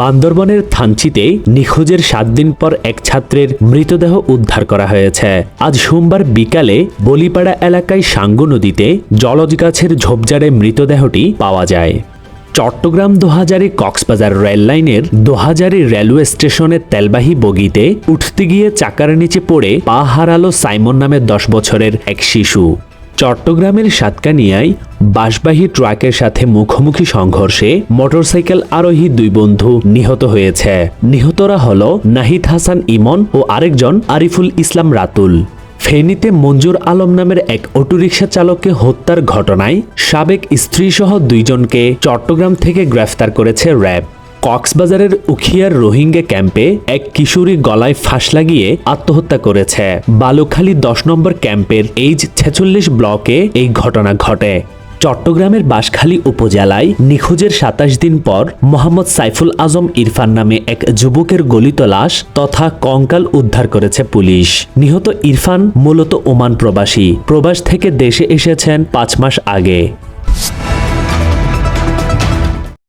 বান্দরবনের থানচিতে নিখোঁজের সাত দিন পর এক ছাত্রের মৃতদেহ উদ্ধার করা হয়েছে। আজ সোমবার বিকালে বলিপাড়া এলাকায় সাঙ্গু নদীতে জলজ গাছের ঝোপঝাড়ে মৃতদেহটি পাওয়া যায়। চট্টগ্রাম দোহাজারি কক্সবাজার রেল লাইনের দোহাজারি রেলওয়ে স্টেশনের তেলবাহী বগিতে উঠতে গিয়ে চাকার নিচে পড়ে পা হারালো সাইমন নামের দশ বছরের এক শিশু। চট্টগ্রামের সাতকানিয়ায় বাসবাহী ট্রাকের সাথে মুখোমুখি সংঘর্ষে মোটরসাইকেল আরোহী দুই বন্ধু নিহত হয়েছে। নিহতরা হল নাহিদ হাসান ইমন ও আরেকজন আরিফুল ইসলাম রাতুল। ফেনীতে মঞ্জুর আলম নামের এক অটোরিকশা চালককে হত্যার ঘটনায় সাবেক স্ত্রীসহ দুইজনকে চট্টগ্রাম থেকে গ্রেফতার করেছে র্যাব। কক্সবাজারের উখিয়ার রোহিঙ্গা ক্যাম্পে এক কিশোরী গলায় ফাঁস লাগিয়ে আত্মহত্যা করেছে। বালুখালী দশ নম্বর ক্যাম্পের এইচ ছেচল্লিশ ব্লকে এই ঘটনা ঘটে। চট্টগ্রামের বাঁশখালী উপজেলায় নিখোঁজের সাতাশ দিন পর মোহাম্মদ সাইফুল আজম ইরফান নামে এক যুবকের গলিত লাশ তথা কঙ্কাল উদ্ধার করেছে পুলিশ। নিহত ইরফান মূলত ওমান প্রবাসী। প্রবাস থেকে দেশে এসেছেন পাঁচ মাস আগে।